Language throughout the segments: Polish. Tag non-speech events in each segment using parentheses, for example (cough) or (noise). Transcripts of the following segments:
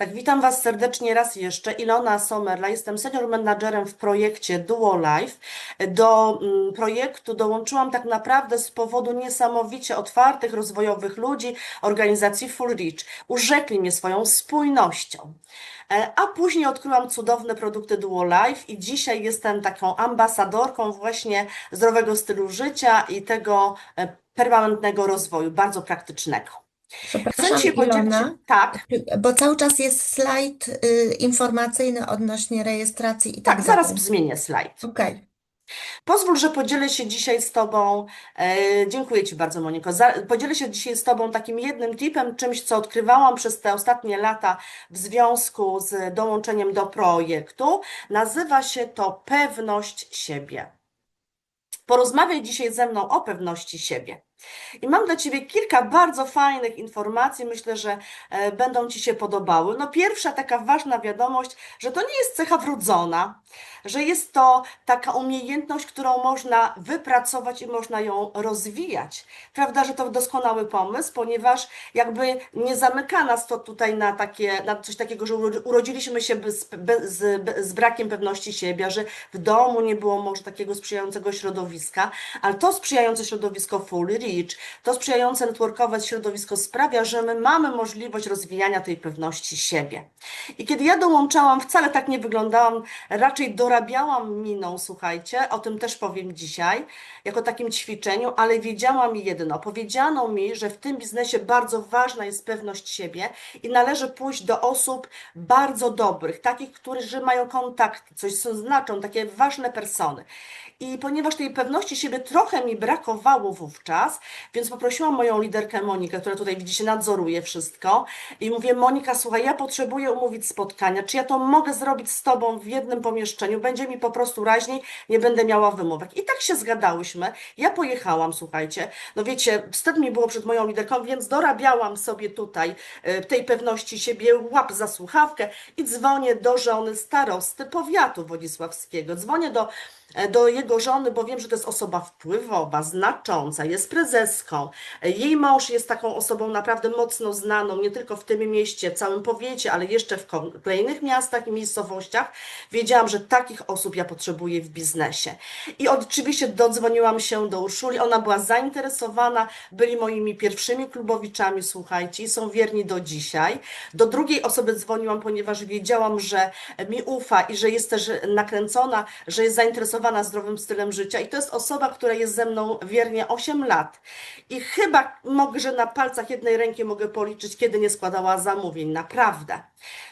Tak, witam Was serdecznie raz jeszcze. Ilona Somerla, jestem senior menadżerem w projekcie Duo Life. Do mm, projektu dołączyłam tak naprawdę z powodu niesamowicie otwartych, rozwojowych ludzi organizacji Full Reach. Urzekli mnie swoją spójnością. E, A później odkryłam cudowne produkty Duo Life i dzisiaj jestem taką ambasadorką właśnie zdrowego stylu życia i tego e, permanentnego rozwoju, bardzo praktycznego. Chcę Przepraszam, Cię podzielić, Ilona, tak, bo cały czas jest slajd y, informacyjny odnośnie rejestracji i tak tak, zaraz dalej. zmienię slajd. Okej. Pozwól, że podzielę się dzisiaj z Tobą, e, dziękuję Ci bardzo Moniko, za, podzielę się dzisiaj z Tobą takim jednym tipem, czymś, co odkrywałam przez te ostatnie lata w związku z dołączeniem do projektu. Nazywa się to pewność siebie. Porozmawiaj dzisiaj ze mną o pewności siebie. I mam dla Ciebie kilka bardzo fajnych informacji, myślę, że e, będą Ci się podobały. No pierwsza taka ważna wiadomość, że to nie jest cecha wrodzona, że jest to taka umiejętność, którą można wypracować i można ją rozwijać. Prawda, że to doskonały pomysł, ponieważ jakby nie zamyka nas to tutaj na takie, na coś takiego, że urodzi- urodziliśmy się bez, bez, z, z brakiem pewności siebie, że w domu nie było może takiego sprzyjającego środowiska, ale to sprzyjające środowisko Full Reach, to sprzyjające networkowe środowisko sprawia, że my mamy możliwość rozwijania tej pewności siebie. I kiedy ja dołączałam, wcale tak nie wyglądałam, raczej dorabiałam miną, słuchajcie, o tym też powiem dzisiaj, jako takim ćwiczeniu, ale wiedziałam jedno, powiedziano mi, że w tym biznesie bardzo ważna jest pewność siebie i należy pójść do osób bardzo dobrych, takich, którzy mają kontakty, coś co znaczą, takie ważne persony. I ponieważ tej pewności siebie trochę mi brakowało wówczas, więc poprosiłam moją liderkę Monikę, która tutaj widzicie, nadzoruje wszystko. I mówię, Monika, słuchaj, ja potrzebuję umówić spotkania. Czy ja to mogę zrobić z tobą w jednym pomieszczeniu? Będzie mi po prostu raźniej, nie będę miała wymówek. I tak się zgadałyśmy. Ja pojechałam, słuchajcie. No wiecie, wstyd mi było przed moją liderką, więc dorabiałam sobie tutaj e, tej pewności siebie, łap za słuchawkę i dzwonię do żony starosty powiatu wodzisławskiego. Dzwonię do do jego żony, bo wiem, że to jest osoba wpływowa, znacząca, jest prezeską. Jej mąż jest taką osobą naprawdę mocno znaną, nie tylko w tym mieście, całym powiecie, ale jeszcze w ko- kolejnych miastach i miejscowościach. Wiedziałam, że takich osób ja potrzebuję w biznesie. I oczywiście dodzwoniłam się do Urszuli, ona była zainteresowana, byli moimi pierwszymi klubowiczami, słuchajcie, i są wierni do dzisiaj. Do drugiej osoby dzwoniłam, ponieważ wiedziałam, że mi ufa i że jest też nakręcona, że jest zainteresowana zdrowym stylem życia. I to jest osoba, która jest ze mną wiernie 8 lat. I chyba mogę, że na palcach jednej ręki mogę policzyć, kiedy nie składała zamówień. Naprawdę.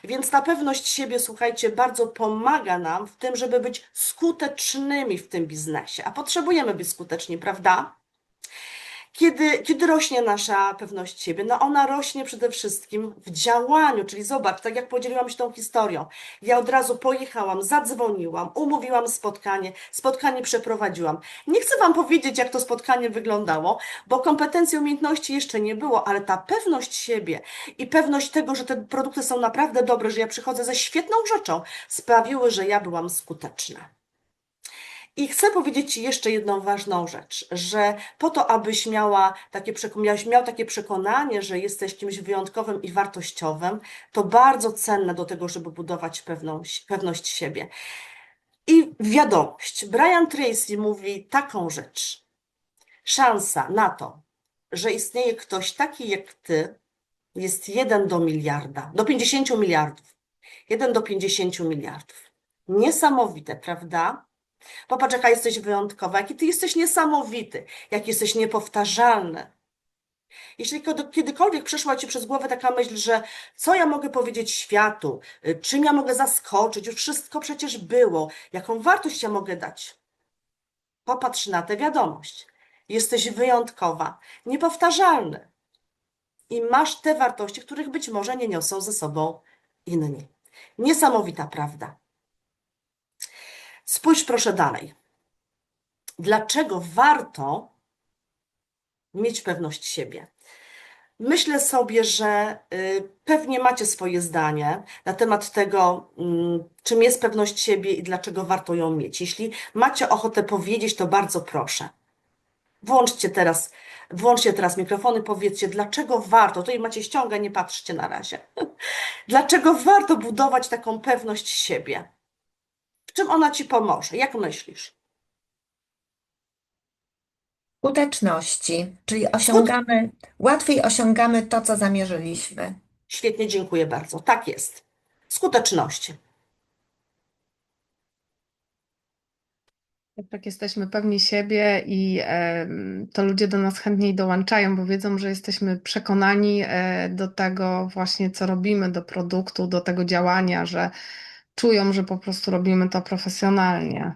Więc ta pewność siebie, słuchajcie, bardzo pomaga nam w tym, żeby być skutecznymi w tym biznesie. A potrzebujemy być skuteczni, prawda? Kiedy, kiedy rośnie nasza pewność siebie? No ona rośnie przede wszystkim w działaniu, czyli zobacz, tak jak podzieliłam się tą historią. Ja od razu pojechałam, zadzwoniłam, umówiłam spotkanie, spotkanie przeprowadziłam. Nie chcę Wam powiedzieć, jak to spotkanie wyglądało, bo kompetencji, umiejętności jeszcze nie było, ale ta pewność siebie i pewność tego, że te produkty są naprawdę dobre, że ja przychodzę ze świetną rzeczą, sprawiły, że ja byłam skuteczna. I chcę powiedzieć Ci jeszcze jedną ważną rzecz, że po to, abyś miała takie, miałeś miał takie przekonanie, że jesteś kimś wyjątkowym i wartościowym, to bardzo cenne do tego, żeby budować pewną, pewność siebie. I wiadomość. Brian Tracy mówi taką rzecz. Szansa na to, że istnieje ktoś taki jak Ty, jest 1 do miliarda, do 50 miliardów. 1 do 50 miliardów. Niesamowite, prawda? Popatrz, jaka jesteś wyjątkowa, jaki ty jesteś niesamowity, jak jesteś niepowtarzalny. Jeśli kiedy- kiedykolwiek przeszła ci przez głowę taka myśl, że co ja mogę powiedzieć światu, y, czym ja mogę zaskoczyć, już wszystko przecież było, jaką wartość ja mogę dać? Popatrz na tę wiadomość. Jesteś wyjątkowa, niepowtarzalny i masz te wartości, których być może nie niosą ze sobą inni. Niesamowita prawda. Spójrz proszę dalej. Dlaczego warto mieć pewność siebie? Myślę sobie, że y, pewnie macie swoje zdanie na temat tego, mm, czym jest pewność siebie i dlaczego warto ją mieć. Jeśli macie ochotę powiedzieć, to bardzo proszę. Włączcie teraz Włączcie teraz mikrofony, powiedzcie, dlaczego warto, tutaj macie ściąga, nie patrzcie na razie. (laughs) Dlaczego warto budować taką pewność siebie? Czym ona ci pomoże? Jak myślisz? Skuteczności, czyli osiągamy, łatwiej osiągamy to, co zamierzyliśmy. Świetnie, dziękuję bardzo. Tak jest. Skuteczności. Jak jesteśmy pewni siebie i to ludzie do nas chętniej dołączają, bo wiedzą, że jesteśmy przekonani e, do tego właśnie, co robimy, do produktu, do tego działania, że czują, że po prostu robimy to profesjonalnie.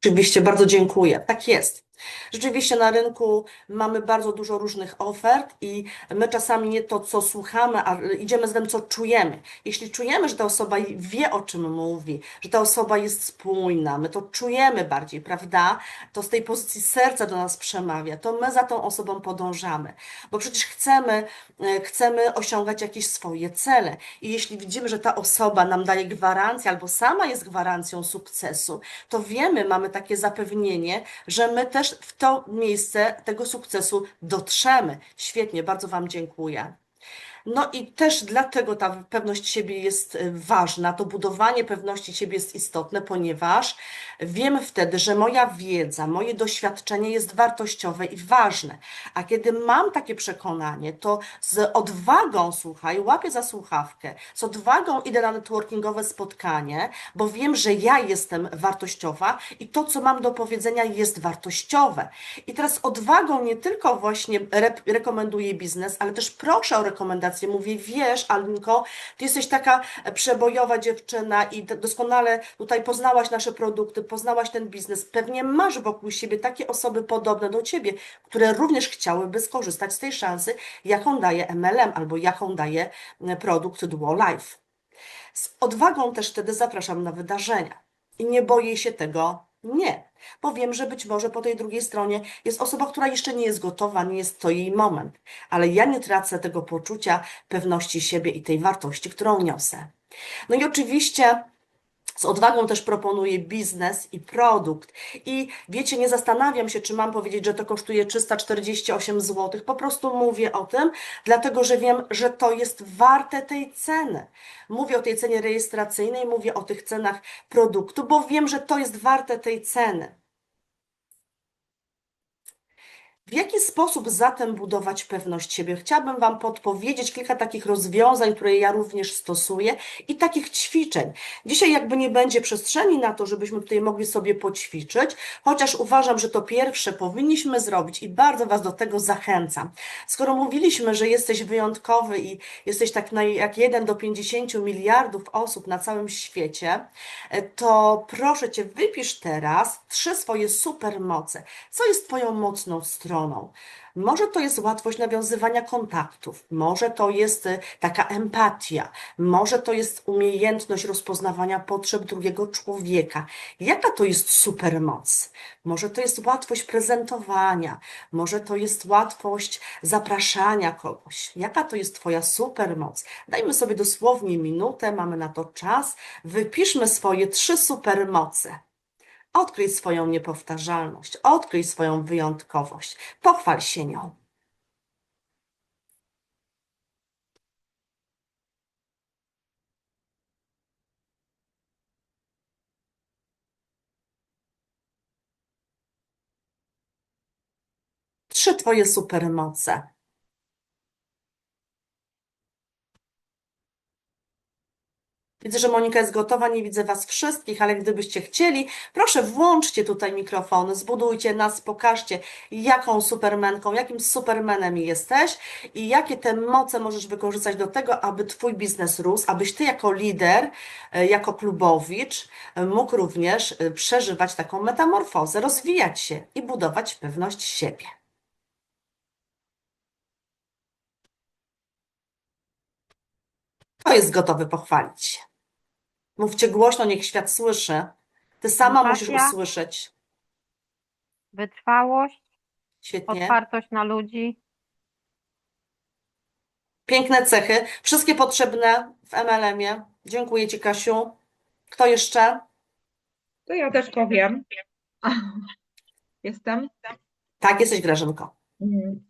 Oczywiście, bardzo dziękuję. Tak jest. Rzeczywiście na rynku mamy bardzo dużo różnych ofert i my czasami nie to, co słuchamy, a idziemy z tym, co czujemy. Jeśli czujemy, że ta osoba wie, o czym mówi, że ta osoba jest spójna, my to czujemy bardziej, prawda? To z tej pozycji serca do nas przemawia, to my za tą osobą podążamy, bo przecież chcemy, e, chcemy osiągać jakieś swoje cele. I jeśli widzimy, że ta osoba nam daje gwarancję albo sama jest gwarancją sukcesu, to wiemy, mamy takie zapewnienie, że my też w to miejsce tego sukcesu dotrzemy. Świetnie, bardzo Wam dziękuję. No i też dlatego ta pewność siebie jest y, ważna, to budowanie pewności siebie jest istotne, ponieważ wiemy wtedy, że moja wiedza, moje doświadczenie jest wartościowe i ważne. A kiedy mam takie przekonanie, to z odwagą, słuchaj, łapię za słuchawkę, z odwagą idę na networkingowe spotkanie, bo wiem, że ja jestem wartościowa i to, co mam do powiedzenia, jest wartościowe. I teraz odwagą nie tylko właśnie re rekomenduję biznes, ale też proszę o rekomendację. Mówię, wiesz, Alinko, ty jesteś taka przebojowa dziewczyna i doskonale tutaj poznałaś nasze produkty, poznałaś ten biznes. Pewnie masz wokół siebie takie osoby podobne do ciebie, które również chciałyby skorzystać z tej szansy, jaką daje MLM albo jaką daje produkt Duo Life. Z odwagą też wtedy zapraszam na wydarzenia i nie boję się tego nie, bo wiem, że być może po tej drugiej stronie jest osoba, która jeszcze nie jest gotowa, nie jest to jej moment, ale ja nie tracę tego poczucia pewności siebie i tej wartości, którą niosę. No i oczywiście z odwagą też proponuję biznes i produkt. I wiecie, nie zastanawiam się, czy mam powiedzieć, że to kosztuje 348 zł. Po prostu mówię o tym, dlatego że wiem, że to jest warte tej ceny. Mówię o tej cenie rejestracyjnej, mówię o tych cenach produktu, bo wiem, że to jest warte tej ceny. W jaki sposób zatem budować pewność siebie? Chciałabym Wam podpowiedzieć kilka takich rozwiązań, które ja również stosuję i takich ćwiczeń. Dzisiaj jakby nie będzie przestrzeni na to, żebyśmy tutaj mogli sobie poćwiczyć, chociaż uważam, że to pierwsze powinniśmy zrobić i bardzo Was do tego zachęcam. Skoro mówiliśmy, że jesteś wyjątkowy i jesteś tak jak 1 do 50 miliardów osób na całym świecie, to proszę Cię, wypisz teraz trzy swoje supermoce. Co jest Twoją mocną stroną? Może to jest łatwość nawiązywania kontaktów, może to jest y, taka empatia, może to jest umiejętność rozpoznawania potrzeb drugiego człowieka. Jaka to jest supermoc? Może to jest łatwość prezentowania, może to jest łatwość zapraszania kogoś. Jaka to jest Twoja supermoc? Dajmy sobie dosłownie minutę, mamy na to czas, wypiszmy swoje trzy supermoce. Odkryj swoją niepowtarzalność, odkryj swoją wyjątkowość, pochwal się nią. Trzy Twoje supermoce. Widzę, że Monika jest gotowa, nie widzę Was wszystkich, ale gdybyście chcieli, proszę włączcie tutaj mikrofony, zbudujcie nas, pokażcie, jaką supermenką, jakim supermenem jesteś i jakie te moce możesz wykorzystać do tego, aby Twój biznes rósł, abyś Ty jako lider, e, jako klubowicz e, mógł również e, przeżywać taką metamorfozę, rozwijać się i budować pewność siebie. Kto jest gotowy pochwalić się? Mówcie głośno, niech świat słyszy. Ty sama musisz Empatia. usłyszeć. Wytrwałość, Świetnie. otwartość na ludzi, Piękne cechy. Wszystkie potrzebne w MLM-ie. Dziękuję Ci, Kasiu. Kto jeszcze? To ja też powiem. Jestem. Tak, jesteś Grażynko. Mm.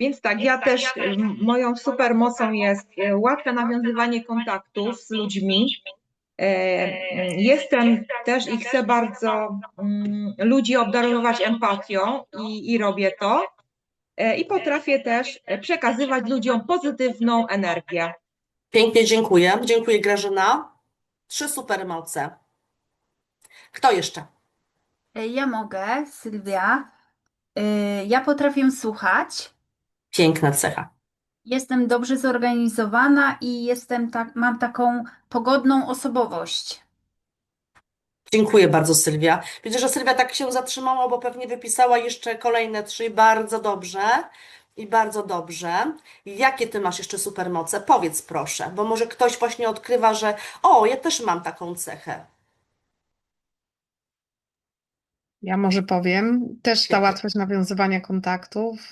Więc tak, ja też, m, moją super mocą jest e, łatwe nawiązywanie kontaktów z ludźmi. E, Jestem też i chcę bardzo mm, ludzi obdarowywać empatią i, i robię to. E, I potrafię też przekazywać ludziom pozytywną energię. Pięknie dziękuję. Dziękuję Grażyna. Trzy supermoce. Kto jeszcze? E, Ja mogę, Sylwia. Ja potrafię słuchać. Piękna cecha. Jestem dobrze zorganizowana i jestem tak, mam taką pogodną osobowość. Dziękuję bardzo, Sylwia. Widzę, że Sylwia tak się zatrzymała, bo pewnie wypisała jeszcze kolejne trzy. Bardzo dobrze. I bardzo dobrze. Jakie ty masz jeszcze supermoce? Powiedz proszę, bo może ktoś właśnie odkrywa, że o, ja też mam taką cechę. Ja może powiem, też ta łatwość nawiązywania kontaktów,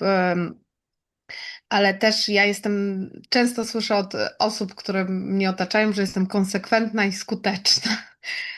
ale też ja jestem, często słyszę od osób, które mnie otaczają, że jestem konsekwentna i skuteczna.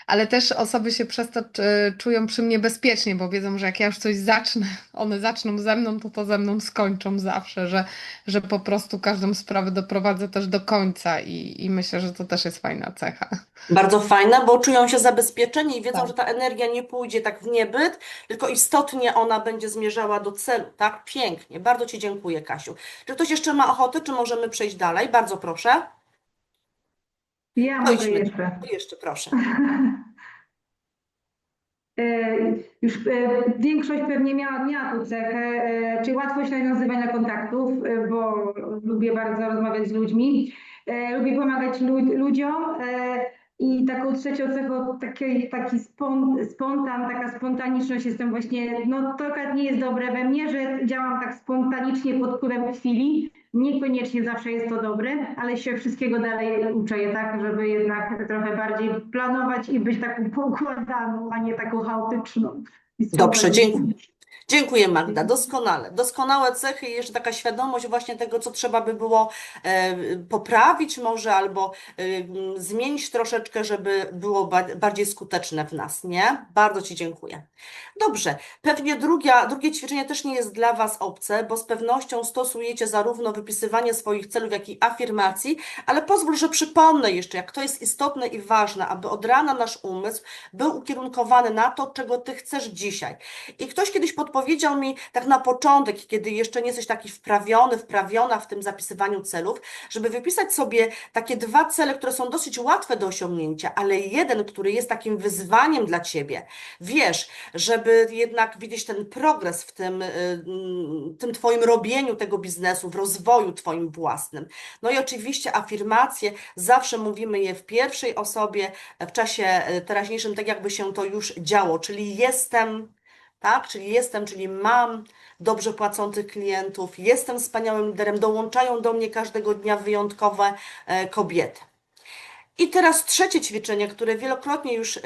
Ale też osoby się przez to czy- czują przy mnie bezpiecznie, bo wiedzą, że jak ja już coś zacznę, one zaczną ze mną, to to ze mną skończą zawsze, że, że po prostu każdą sprawę doprowadzę też do końca i, i myślę, że to też jest fajna cecha. Bardzo fajne, bo czują się zabezpieczeni i wiedzą, Tak. że ta energia nie pójdzie tak w niebyt, tylko istotnie ona będzie zmierzała do celu, tak? Pięknie. Bardzo Ci dziękuję, Kasiu. Czy ktoś jeszcze ma ochotę, czy możemy przejść dalej? Bardzo proszę. Ja idźmy. jeszcze. To jeszcze proszę. (laughs) E, Już e, większość pewnie miała, miała tu cechę, e, czyli łatwość nawiązywania kontaktów, bo lubię bardzo rozmawiać z ludźmi, lubię pomagać lu- ludziom i taką trzecią cechą taki, taki spon, spontan, taka spontaniczność jestem właśnie, no to akurat nie jest dobre we mnie, że działam tak spontanicznie pod wpływem chwili, niekoniecznie zawsze jest to dobre, ale się wszystkiego dalej uczę, tak, żeby jednak trochę bardziej planować i być taką poukładaną, a nie taką chaotyczną. Dobrze, dziękuję. Dziękuję Magda, doskonale. Doskonałe cechy i jeszcze taka świadomość właśnie tego, co trzeba by było e, poprawić może albo e, zmienić troszeczkę, żeby było ba bardziej skuteczne w nas, nie? Bardzo Ci dziękuję. Dobrze, pewnie drugie ćwiczenie też nie jest dla Was obce, bo z pewnością stosujecie zarówno wypisywanie swoich celów, jak i afirmacji, ale pozwól, że przypomnę jeszcze, jak to jest istotne i ważne, aby od rana nasz umysł był ukierunkowany na to, czego Ty chcesz dzisiaj. I ktoś kiedyś podpowiedział mi, tak na początek, kiedy jeszcze nie jesteś taki wprawiony, wprawiona w tym zapisywaniu celów, żeby wypisać sobie takie dwa cele, które są dosyć łatwe do osiągnięcia, ale jeden, który jest takim wyzwaniem dla Ciebie. Wiesz, żeby jednak widzieć ten progres w tym, y, mm, tym Twoim robieniu tego biznesu, w rozwoju Twoim własnym. No i oczywiście afirmacje, zawsze mówimy je w pierwszej osobie, w czasie y, teraźniejszym, tak jakby się to już działo, czyli jestem, tak, czyli jestem, czyli mam dobrze płacących klientów, jestem wspaniałym liderem, dołączają do mnie każdego dnia wyjątkowe e, kobiety. I teraz trzecie ćwiczenie, które wielokrotnie już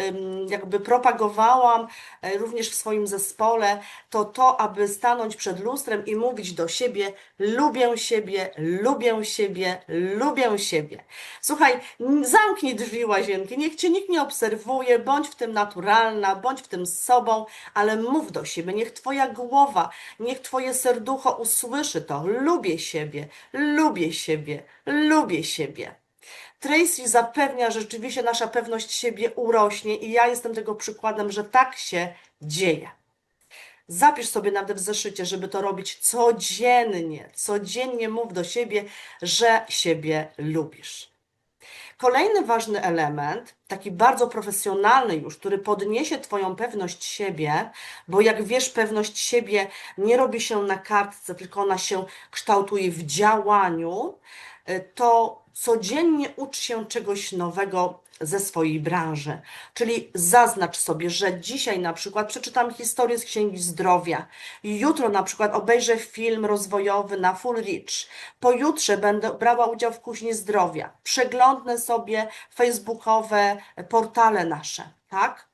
jakby propagowałam, e, również w swoim zespole, to to, aby stanąć przed lustrem i mówić do siebie: lubię siebie, lubię siebie, lubię siebie. Słuchaj, zamknij drzwi łazienki, niech cię nikt nie obserwuje, bądź w tym naturalna, bądź w tym z sobą, ale mów do siebie, niech twoja głowa, niech twoje serducho usłyszy to: lubię siebie, lubię siebie, lubię siebie. Tracy zapewnia, że rzeczywiście nasza pewność siebie urośnie i ja jestem tego przykładem, że tak się dzieje. Zapisz sobie nawet w zeszycie, żeby to robić codziennie. Codziennie mów do siebie, że siebie lubisz. Kolejny ważny element, taki bardzo profesjonalny już, który podniesie Twoją pewność siebie, bo jak wiesz, pewność siebie nie robi się na kartce, tylko ona się kształtuje w działaniu, y, to codziennie ucz się czegoś nowego ze swojej branży. Czyli zaznacz sobie, że dzisiaj na przykład przeczytam historię z Księgi Zdrowia, jutro na przykład obejrzę film rozwojowy na Full Reach, pojutrze będę brała udział w Kuźni Zdrowia, przeglądnę sobie facebookowe portale nasze, tak?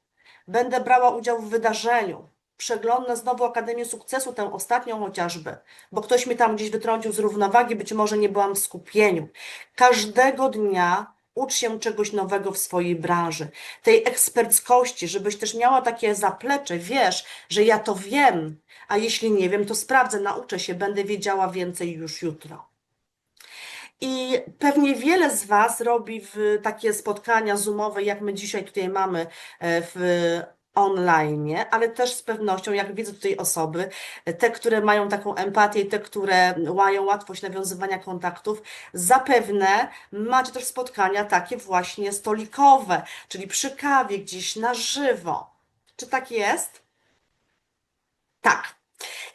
Będę brała udział w wydarzeniu. Przeglądnę znowu Akademię Sukcesu, tę ostatnią chociażby, bo ktoś mnie tam gdzieś wytrącił z równowagi, być może nie byłam w skupieniu. Każdego dnia ucz się czegoś nowego w swojej branży, tej eksperckości, żebyś też miała takie zaplecze, wiesz, że ja to wiem, A jeśli nie wiem, to sprawdzę, nauczę się, będę wiedziała więcej już jutro. I pewnie wiele z Was robi takie spotkania zoomowe, jak my dzisiaj tutaj mamy e, w online, ale też z pewnością, jak widzę tutaj osoby, te, które mają taką empatię, te, które mają łatwość nawiązywania kontaktów, zapewne macie też spotkania takie właśnie stolikowe, czyli przy kawie gdzieś na żywo. Czy tak jest? Tak.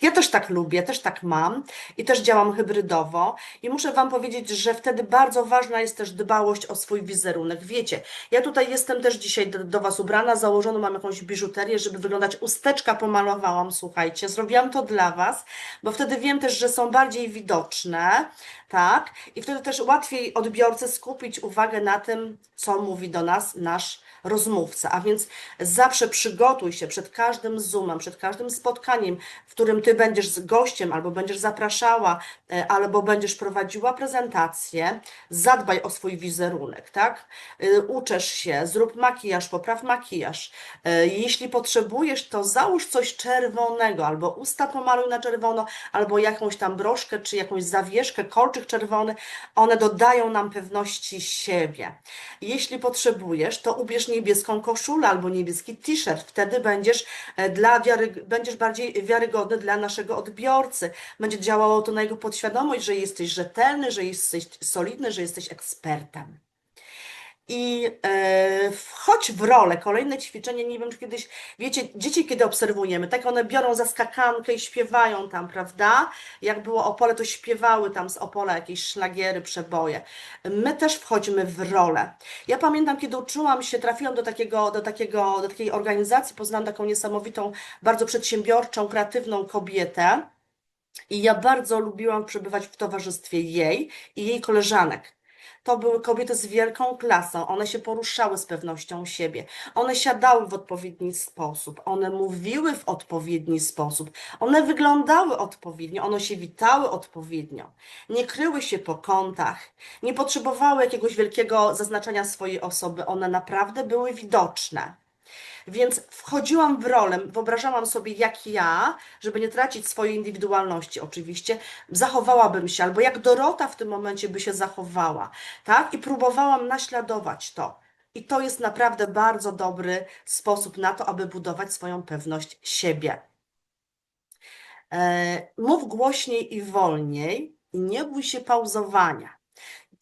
Ja też tak lubię, też tak mam i też działam hybrydowo i muszę Wam powiedzieć, że wtedy bardzo ważna jest też dbałość o swój wizerunek. Wiecie, ja tutaj jestem też dzisiaj do, do Was ubrana, założoną mam jakąś biżuterię, żeby wyglądać, usteczka pomalowałam, słuchajcie, zrobiłam to dla Was, bo wtedy wiem też, że są bardziej widoczne, tak, i wtedy też łatwiej odbiorcy skupić uwagę na tym, co mówi do nas nasz rozmówca. A więc zawsze przygotuj się przed każdym Zoomem, przed każdym spotkaniem, w którym Ty będziesz z gościem albo będziesz zapraszała, e, albo będziesz prowadziła prezentację, zadbaj o swój wizerunek, tak? E, Uczesz się, zrób makijaż, popraw makijaż. E, Jeśli potrzebujesz, to załóż coś czerwonego, albo usta pomaluj na czerwono, albo jakąś tam broszkę, czy jakąś zawieszkę, kolczyk czerwony. One dodają nam pewności siebie. Jeśli potrzebujesz, to ubierz niebieską koszulę albo niebieski t-shirt. Wtedy będziesz, dla wiary, będziesz bardziej wiarygodny dla naszego odbiorcy. Będzie działało to na jego podświadomość, że jesteś rzetelny, że jesteś solidny, że jesteś ekspertem. I e, wchodź w rolę. Kolejne ćwiczenie, nie wiem, czy kiedyś, wiecie, dzieci, kiedy obserwujemy, tak one biorą za skakankę i śpiewają tam, prawda? Jak było Opole, to śpiewały tam z Opola jakieś szlagiery, przeboje. My też wchodzimy w rolę. Ja pamiętam, kiedy uczyłam się, trafiłam do takiego, do takiego, do takiej organizacji, poznałam taką niesamowitą, bardzo przedsiębiorczą, kreatywną kobietę. I ja bardzo lubiłam przebywać w towarzystwie jej i jej koleżanek. To były kobiety z wielką klasą, one się poruszały z pewnością siebie, one siadały w odpowiedni sposób, one mówiły w odpowiedni sposób, one wyglądały odpowiednio, one się witały odpowiednio, nie kryły się po kątach, nie potrzebowały jakiegoś wielkiego zaznaczenia swojej osoby, one naprawdę były widoczne. Więc wchodziłam w rolę, wyobrażałam sobie, jak ja, żeby nie tracić swojej indywidualności, oczywiście, zachowałabym się, albo jak Dorota w tym momencie by się zachowała, tak? I próbowałam naśladować to. I to jest naprawdę bardzo dobry sposób na to, aby budować swoją pewność siebie. E, Mów głośniej i wolniej i nie bój się pauzowania.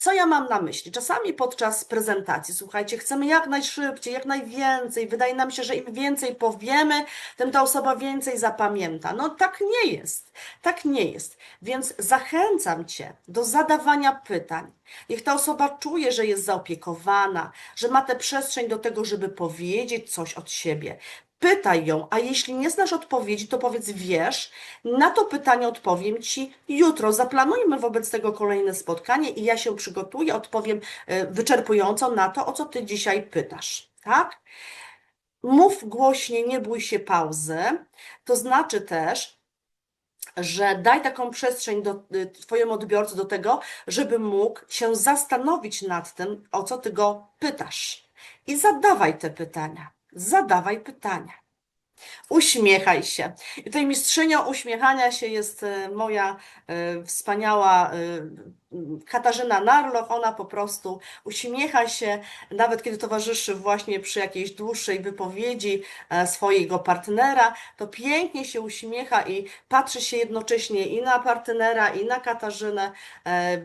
Co ja mam na myśli? Czasami podczas prezentacji, słuchajcie, chcemy jak najszybciej, jak najwięcej. Wydaje nam się, że im więcej powiemy, tym ta osoba więcej zapamięta. No tak nie jest. Tak nie jest. Więc zachęcam Cię do zadawania pytań. Niech ta osoba czuje, że jest zaopiekowana, że ma tę przestrzeń do tego, żeby powiedzieć coś od siebie. Pytaj ją, a jeśli nie znasz odpowiedzi, to powiedz wiesz, na to pytanie odpowiem Ci jutro. Zaplanujmy wobec tego kolejne spotkanie i ja się przygotuję, odpowiem e, wyczerpująco na to, o co Ty dzisiaj pytasz, tak? Mów głośniej, nie bój się pauzy. To znaczy też, że daj taką przestrzeń do y, Twojemu odbiorcy do tego, żeby mógł się zastanowić nad tym, o co Ty go pytasz. I zadawaj te pytania. Zadawaj pytania. Uśmiechaj się. I tutaj mistrzynią uśmiechania się jest e, moja e, wspaniała e, Katarzyna Narloch. Ona po prostu uśmiecha się, nawet kiedy towarzyszy właśnie przy jakiejś dłuższej wypowiedzi e, swojego partnera, to pięknie się uśmiecha i patrzy się jednocześnie i na partnera, i na Katarzynę. E,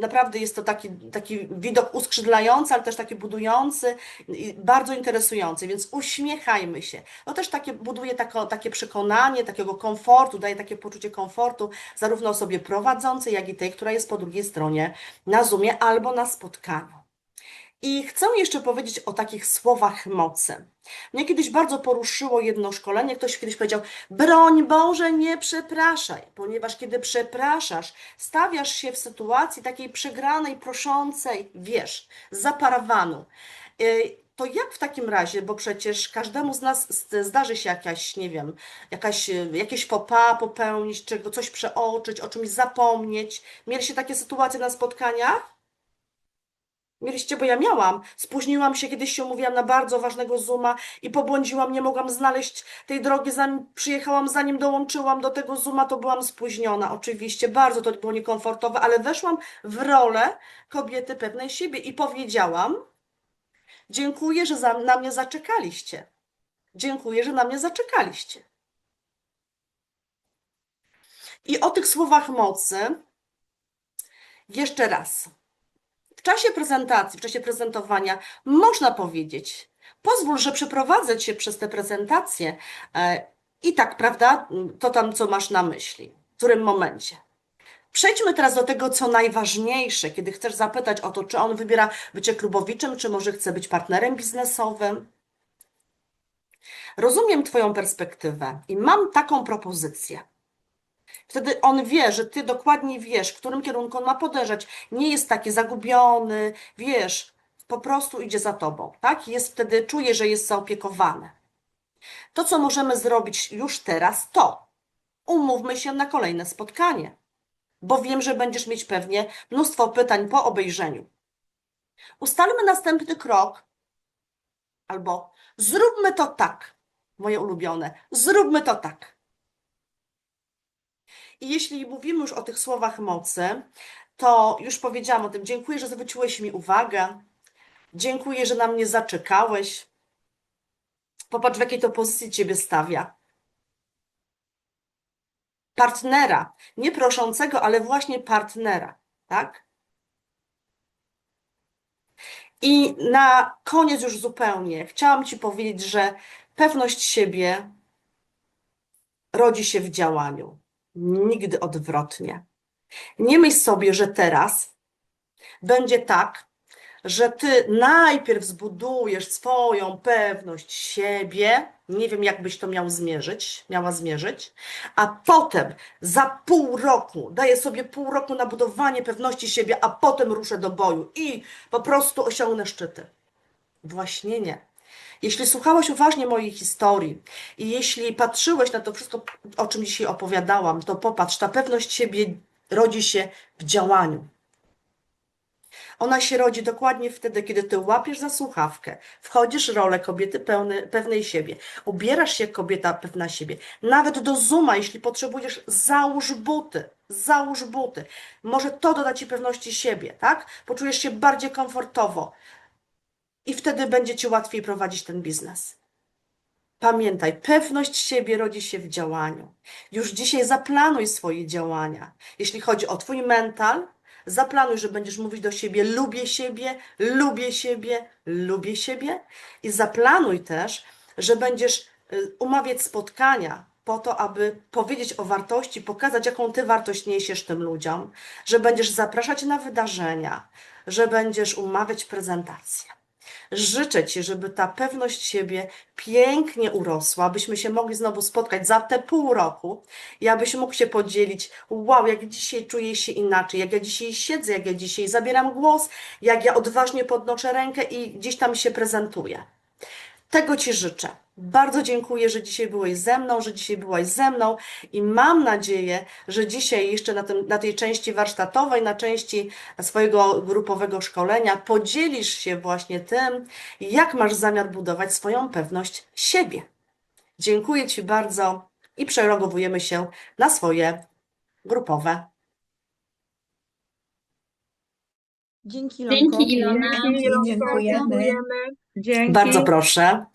Naprawdę jest to taki, taki widok uskrzydlający, ale też taki budujący, i bardzo interesujący, więc uśmiechajmy się. To też takie buduje tako, takie przekonanie, takiego komfortu, daje takie poczucie komfortu zarówno osobie prowadzącej, jak i tej, która jest po drugiej stronie na Zoomie albo na spotkaniu. I chcę jeszcze powiedzieć o takich słowach mocy. Mnie kiedyś bardzo poruszyło jedno szkolenie. Ktoś kiedyś powiedział: Broń Boże, nie przepraszaj, ponieważ kiedy przepraszasz, stawiasz się w sytuacji takiej przegranej, proszącej, wiesz, zaparawanu. Y, To jak w takim razie, bo przecież każdemu z nas zdarzy się jakaś, nie wiem, jakaś, jakieś pas popełnić, czego coś przeoczyć, o czymś zapomnieć. Mieliście takie sytuacje na spotkaniach? Mieliście, bo ja miałam. Spóźniłam się, kiedyś się umówiłam na bardzo ważnego Zooma i pobłądziłam, nie mogłam znaleźć tej drogi, zanim przyjechałam, zanim dołączyłam do tego Zooma, to byłam spóźniona. Oczywiście, bardzo to było niekomfortowe, ale weszłam w rolę kobiety pewnej siebie i powiedziałam, dziękuję, że za, na mnie zaczekaliście. Dziękuję, że na mnie zaczekaliście. I o tych słowach mocy jeszcze raz. W czasie prezentacji, w czasie prezentowania można powiedzieć, pozwól, że przeprowadzę Cię przez tę prezentację e, i tak, prawda, to tam, co masz na myśli, w którym momencie. Przejdźmy teraz do tego, co najważniejsze, kiedy chcesz zapytać o to, czy on wybiera bycie klubowiczem, czy może chce być partnerem biznesowym. Rozumiem Twoją perspektywę i mam taką propozycję. Wtedy on wie, że ty dokładnie wiesz, w którym kierunku on ma podążać. Nie jest taki zagubiony, wiesz, po prostu idzie za tobą, tak? Jest wtedy, czuje, że jest zaopiekowany. To, co możemy zrobić już teraz, to umówmy się na kolejne spotkanie, bo wiem, że będziesz mieć pewnie mnóstwo pytań po obejrzeniu. Ustalmy następny krok, albo zróbmy to tak, moje ulubione, zróbmy to tak. I jeśli mówimy już o tych słowach mocy, to już powiedziałam o tym. Dziękuję, że zwróciłeś mi uwagę. Dziękuję, że na mnie zaczekałeś. Popatrz, w jakiej to pozycji ciebie stawia. Partnera, nie proszącego, ale właśnie partnera, tak? I na koniec już zupełnie chciałam Ci powiedzieć, że pewność siebie rodzi się w działaniu nigdy odwrotnie. Nie myśl sobie, że teraz będzie tak, że ty najpierw zbudujesz swoją pewność siebie, nie wiem, jak byś to miał zmierzyć, miała zmierzyć, a potem za pół roku, daję sobie pół roku na budowanie pewności siebie, a potem ruszę do boju i po prostu osiągnę szczyty. Właśnie nie. Jeśli słuchałeś uważnie mojej historii i jeśli patrzyłeś na to wszystko, o czym dzisiaj opowiadałam, to popatrz, ta pewność siebie rodzi się w działaniu. Ona się rodzi dokładnie wtedy, kiedy ty łapiesz za słuchawkę, wchodzisz w rolę kobiety pełny, pewnej siebie, ubierasz się jak kobieta pewna siebie. Nawet do Zooma, jeśli potrzebujesz, załóż buty, załóż buty. Może to doda ci pewności siebie, tak? Poczujesz się bardziej komfortowo i wtedy będzie ci łatwiej prowadzić ten biznes. Pamiętaj, pewność siebie rodzi się w działaniu. Już dzisiaj zaplanuj swoje działania. Jeśli chodzi o Twój mental, zaplanuj, że będziesz mówić do siebie: lubię siebie, lubię siebie, lubię siebie. I zaplanuj też, że będziesz y, umawiać spotkania po to, aby powiedzieć o wartości, pokazać, jaką Ty wartość niesiesz tym ludziom, że będziesz zapraszać na wydarzenia, że będziesz umawiać prezentacje. Życzę Ci, żeby ta pewność siebie pięknie urosła, abyśmy się mogli znowu spotkać za te pół roku i abyś mógł się podzielić, wow, jak dzisiaj czuję się inaczej, jak ja dzisiaj siedzę, jak ja dzisiaj zabieram głos, jak ja odważnie podnoszę rękę i gdzieś tam się prezentuję. Tego Ci życzę. Bardzo dziękuję, że dzisiaj byłeś ze mną, że dzisiaj byłaś ze mną i mam nadzieję, że dzisiaj jeszcze na, tym, na tej części warsztatowej, na części swojego grupowego szkolenia podzielisz się właśnie tym, jak masz zamiar budować swoją pewność siebie. Dziękuję Ci bardzo i przerogowujemy się na swoje grupowe. Dzięki Dzięki. Ilona. Dzięki, Dziękujemy. Dzięki. Bardzo proszę.